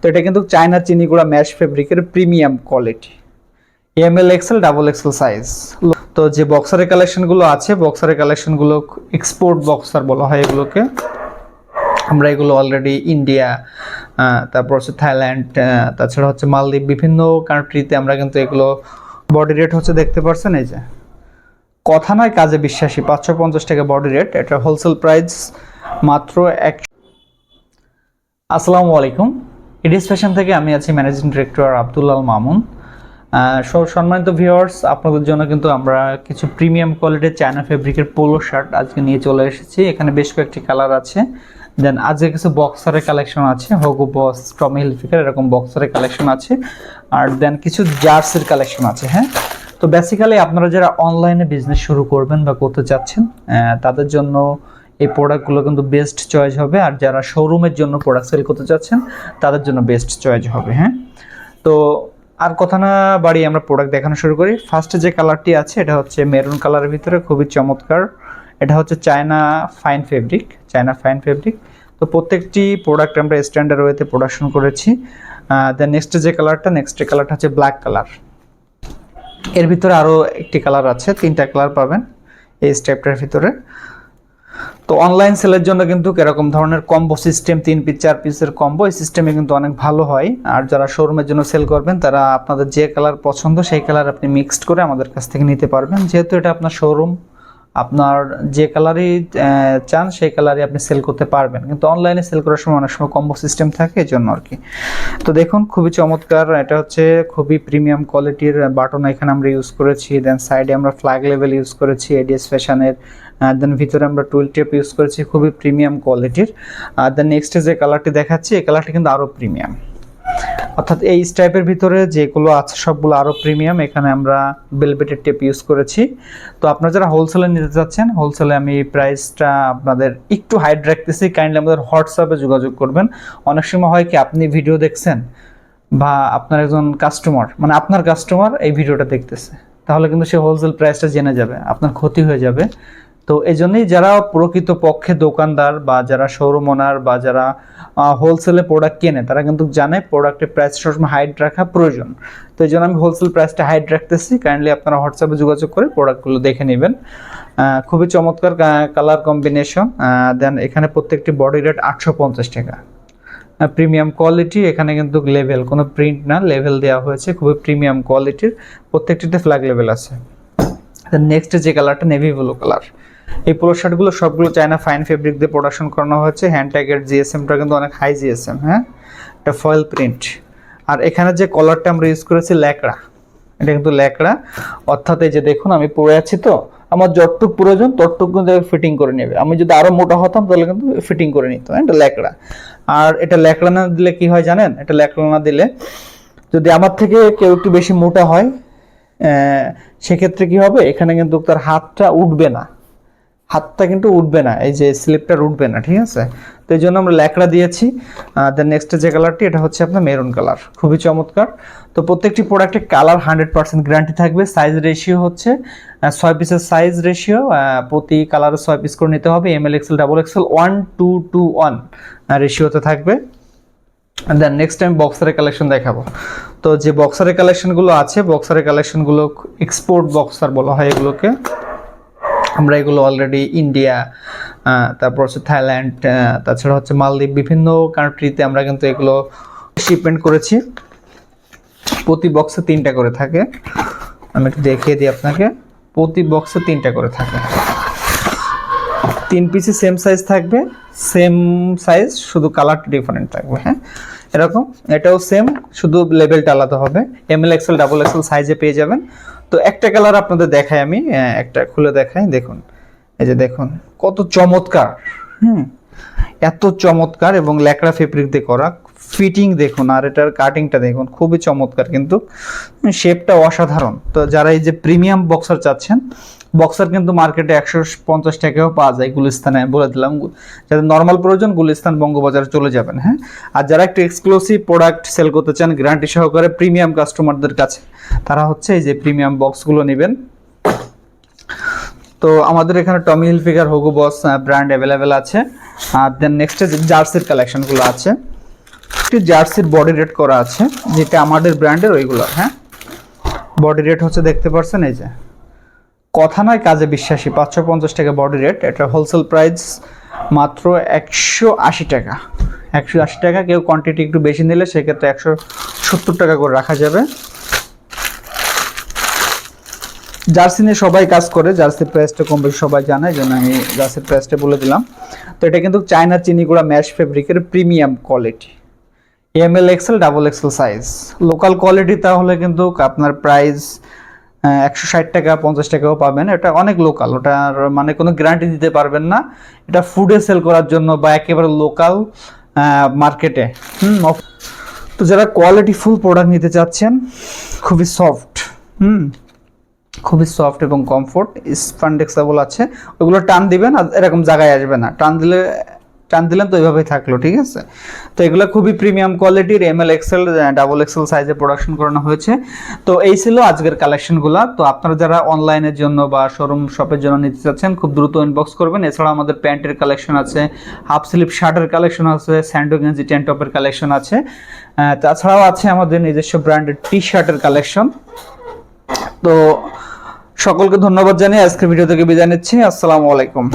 তো এটা কিন্তু চায়না চিনিগুড়া ম্যাশ ফেব্রিকের premium quality. M L XL double XL size. তো যে বক্সারের কালেকশনগুলো আছে, বক্সারের কালেকশনগুলো এক্সপোর্ট বক্সার বলা হয় এগুলোকে। আমরা এগুলো অলরেডি ইন্ডিয়া তারপর হচ্ছে থাইল্যান্ড তাছাড়া হচ্ছে মালদ্বীপ, বিভিন্ন কান্ট্রিতে আমরা কিন্তু এগুলো বডি রেট হচ্ছে দেখতে পারছেন এই যে। কথা নয়, কাজে বিশ্বাসী, পাঁচশো পঞ্চাশ টাকা বডি রেট এটা হোলসেল প্রাইস মাত্র এক আসসালামু আলাইকুম। ইডিস ফ্যাশন থেকে আমি আছি ম্যানেজিং ডিরেক্টর আব্দুল্লাল মামুন। সম্মানিত ভিউয়ার্স, আপনাদের জন্য কিন্তু আমরা কিছু প্রিমিয়াম কোয়ালিটির চায়না ফেব্রিকের পোলো শার্ট আজকে নিয়ে চলে এসেছি। এখানে বেশ কয়েকটি কালার আছে। দেন আজকে কিছু বক্সারের কালেকশন আছে। হগু বস টমি হিলফিকার এরকম বক্সারের কালেকশন আছে। আর দেন কিছু জার্সির কালেকশন আছে হ্যাঁ? তো বেসিক্যালি আপনারা যারা অনলাইনে বিজনেস শুরু করবেন বা করতে চাচ্ছেন তাদের জন্য এই প্রোডাক্টগুলো কিন্তু বেস্ট চয়েস হবে। আর যারা শোরুমের জন্য প্রোডাক্ট সেল করতে চাচ্ছেন, তাদের জন্য বেস্ট চয়েস হবে হ্যাঁ? তো আর কথা না বাড়ি আমরা প্রোডাক্ট দেখানো শুরু করি। ফার্স্টে যে কালারটি আছে, এটা হচ্ছে মেরুন কালারের ভিতরে, খুবই চমৎকার। এটা হচ্ছে China fine fabric China fine fabric তো প্রত্যেকটি প্রোডাক্ট আমরা স্ট্যান্ডার্ড ওয়েতে প্রোডাকশন করেছি। দেন নেক্সট যে কালারটা নেক্সট কালারটা হচ্ছে ব্ল্যাক কালারের ভিতরে আরও একটি কালার আছে, তিনটা কালার পাবেন এই স্টেপটার ভিতরে। তো অনলাইন সেলের জন্য কিন্তু এরকম ধরনের কম্বো সিস্টেম তিন পিস চার পিসের কম্বো এই সিস্টেমে কিন্তু অনেক ভালো হয়। আর যারা শোরুমের জন্য সেল করবেন, তারা আপনাদের যে কালার পছন্দ, সেই কালার আপনি মিক্সড করে আমাদের কাছ থেকে নিতে পারবেন। যেহেতু এটা আপনার শোরুম আপনার যে কালারই চান সেই কালারই আপনি সেল করতে পারবেন। কিন্তু অনলাইনে সেল করার সময় অনেক সময় কম্বো সিস্টেম থাকে এই জন্য আর কি। তো দেখুন, খুবই চমৎকার। এটা হচ্ছে খুবই প্রিমিয়াম কোয়ালিটির বাটন এখানে আমরা ইউজ করেছি। দেন সাইডে আমরা ফ্ল্যাগ লেভেল ইউজ করেছি এডিএস ফ্যাশনের দেন ভিতরে আমরা টুয়েল টেপ ইউজ করেছি, খুবই প্রিমিয়াম কোয়ালিটির আর দেন নেক্সটে যে কালারটি দেখাচ্ছি, এই কালারটি কিন্তু আরও প্রিমিয়াম অর্থাৎ এই টাইপের ভিতরে যেগুলো আছে সবগুলো আরও প্রিমিয়াম, এখানে আমরা বেলবেটের টেপ ইউজ করেছি। তো আপনারা যারা হোলসেলে নিতে চাচ্ছেন হোলসেলে আমি প্রাইসটা আপনাদের একটু হাইড রাখতেছি। কাইন্ডলি আমাদের হোয়াটসঅ্যাপে যোগাযোগ করবেন। অনেক সময় হয় কি, আপনি ভিডিও দেখছেন বা আপনার একজন কাস্টমার মানে আপনার কাস্টমার এই ভিডিওটা দেখতেছে। তাহলে কিন্তু সে হোলসেল প্রাইসটা জেনে যাবে, আপনার ক্ষতি হয়ে যাবে। তো এই জন্যই যারা প্রকৃত পক্ষে দোকানদার বা যারা শোরুম ওনার বা যারা হোলসেলে প্রোডাক্ট কেনে, তারা কিন্তু জানে প্রোডাক্টের প্রাইস সবসময় হাইট রাখা প্রয়োজন। তো এই জন্য আমি হোলসেল প্রাইসটা হাইট রাখতেছি। কাইন্ডলি আপনারা হোয়াটসঅ্যাপে যোগাযোগ করে প্রোডাক্টগুলো দেখে নেবেন। খুবই চমৎকার কালার কম্বিনেশন দেন এখানে প্রত্যেকটি বডি রেট আটশো পঞ্চাশ টাকা। প্রিমিয়াম কোয়ালিটি এখানে কিন্তু লেভেল কোনো প্রিন্ট না লেভেল দেওয়া হয়েছে, খুবই প্রিমিয়াম কোয়ালিটির প্রত্যেকটিতে ফ্ল্যাগ লেভেল আছে। নেক্সট যে কালারটা নেভি ব্লু কালার এই পোলো শার্টগুলো সবগুলো চায়না ফাইন ফেব্রিক দিয়ে প্রোডাকশন করানো হয়েছে। হ্যান্ড ট্যাগের জিএসএমটা কিন্তু অনেক হাই জিএসএম হ্যাঁ? এটা ফয়েল প্রিন্ট আর এখানে যে কলারটা আমরা ইউজ করেছি, ল্যাকড়া। এটা কিন্তু ল্যাকড়া। অর্থাৎ এই যে দেখুন, আমি পরে আছি তো। আমার যতটুকু প্রয়োজন, ততটুকু কিন্তু ফিটিং করে নেবে। আমি যদি আরও মোটা হতাম, তাহলে কিন্তু ফিটিং করে নিত হ্যাঁ? এটা ল্যাকড়া। আর এটা ল্যাকড়া না দিলে কি হয় জানেন? এটা ল্যাকড়া না দিলে যদি আমার থেকে কেউ একটু বেশি মোটা হয় সেক্ষেত্রে কি হবে? এখানে কিন্তু তার হাতটা উঠবে না। হাতটা কিন্তু উঠবে না, এই যে স্লিপটা উঠবে না, ঠিক আছে? তো এই জন্য আমরা ল্যাকড়া দিয়েছি। দেন নেক্সট যে কালারটি এটা হচ্ছে আপনার মেরুন কালার খুবই চমৎকার। তো প্রত্যেকটি প্রোডাক্টের কালার হান্ড্রেড পার্সেন্ট গ্যারান্টি থাকবে। সাইজ রেশিও হচ্ছে ছয় পিসের সাইজ রেশিও প্রতি কালারে ছয় পিস করে নিতে হবে। M L XL double XL one two two one রেশিওতে থাকবে। দেন নেক্সট টাইম বক্সারের কালেকশন দেখাবো। তো যে বক্সারের কালেকশনগুলো আছে বক্সারের কালেকশনগুলো এক্সপোর্ট বক্সার বলা হয় এগুলোকে। আমরা এগুলো অলরেডি ইন্ডিয়া তারপর হচ্ছে থাইল্যান্ড তাছাড়া হচ্ছে মালদ্বীপ বিভিন্ন কান্ট্রিতে আমরা কিন্তু এগুলো শিপমেন্ট করেছি। প্রতি বক্সে তিনটা করে থাকে। আমি একটু দেখিয়ে দিই আপনাকে। প্রতি বক্সে তিনটা করে থাকে। তিন পিসে সেম সাইজ থাকবে। সেম সাইজ শুধু কালারটা ডিফারেন্ট থাকবে হ্যাঁ? এরকম। এটাও সেম শুধু লেভেলটা আলাদা হবে। M L XL double XL সাইজে পেয়ে যাবেন। তো একটা কালার আপনাদের দেখাই আমি একটা খুলে দেখাই, দেখুন। এই যে দেখুন, কত চমৎকার, হুম, এত চমৎকার এবং ল্যাকড়া ফেব্রিক দিয়ে করা। ফিটিং দেখুন, আর এটার কাটিংটা দেখুন, খুবই চমৎকার কিন্তু। শেপটা অসাধারণ। তো যারা এই যে প্রিমিয়াম বক্সার চাচ্ছেন বক্সার কিন্তু মার্কেটে একশো পঞ্চাশ টাকাও পাওয়া যায় গুলিস্তানে বলে দিলাম। যাদের নর্মাল প্রয়োজন গুলিস্তান বঙ্গবাজারে চলে যাবেন হ্যাঁ? আর যারা একটু এক্সক্লুসিভ প্রোডাক্ট সেল করতে চান গ্যারান্টি সহকারে প্রিমিয়াম কাস্টমারদের কাছে, তারা হচ্ছে এই যে প্রিমিয়াম বক্সগুলো নেবেন। তো আমাদের এখানে Tommy Hilfiger Hugo Boss brand available আছে। আর দেন নেক্সটে জার্সির কালেকশনগুলো আছে। একটি জার্সির বডি রেট করা আছে, যেটা আমাদের ব্র্যান্ডের ওইগুলো হ্যাঁ? বডি রেট হচ্ছে দেখতে পাচ্ছেন এই যে। কথা নয়, কাজে বিশ্বাসী। পাঁচশো পঞ্চাশ টাকা বডি রেট এটা হোলসেল প্রাইস মাত্র একশো আশি টাকা। একশো আশি টাকা, কেউ কোয়ান্টিটি একটু বেশি নিলে সেক্ষেত্রে একশো সত্তর টাকা করে রাখা যাবে। জার্সি নিয়ে সবাই কাজ করে, জার্সির প্রাইসটা কম বেশি সবাই জানে জন্য আমি জার্সির প্রাইসটা বলে দিলাম। তো এটা কিন্তু চায়না চিনিগুড়া ম্যাশ ফেব্রিকের premium quality M L XL double XL size local quality তাহলে কিন্তু আপনার প্রাইস একশো ষাট টাকা, পঞ্চাশ টাকাও পাবেন। এটা অনেক লোকাল ওটার মানে কোনো গ্যারান্টি দিতে পারবেন না। এটা ফুডে সেল করার জন্য বা একেবারে লোকাল মার্কেটে হুম তো যারা কোয়ালিটি ফুল প্রোডাক্ট নিতে চাচ্ছেন, খুবই সফট হুম, খুবই সফট এবং কমফোর্ট স্পান্ডেক্সাবল আছে, ওগুলো টান দিবেন আর এরকম জায়গায় আসবে না। টান দিলে টান দিলেন তো এইভাবেই থাকল, ঠিক আছে? তো এগুলো খুবই প্রিমিয়াম কোয়ালিটির M L XL double XL সাইজে প্রোডাকশন করানো হয়েছে। তো এই ছিল আজকের কালেকশনগুলো তো আপনারা যারা অনলাইনের জন্য বা শোরুম শপের জন্য নিতে চাচ্ছেন, খুব দ্রুত ইনবক্স করবেন। এছাড়া আমাদের প্যান্টের কালেকশন আছে হাফ স্লিপ শার্টের কালেকশন আছে স্যান্ডো গেঞ্জি টেন টপের কালেকশন আছে। তাছাড়াও আছে আমাদের নিজস্ব ব্র্যান্ডের টি শার্টের কালেকশন তো সকলকে ধন্যবাদ জানিয়ে আজকের ভিডিও থেকে বিদায় নিচ্ছি। আসসালামু আলাইকুম।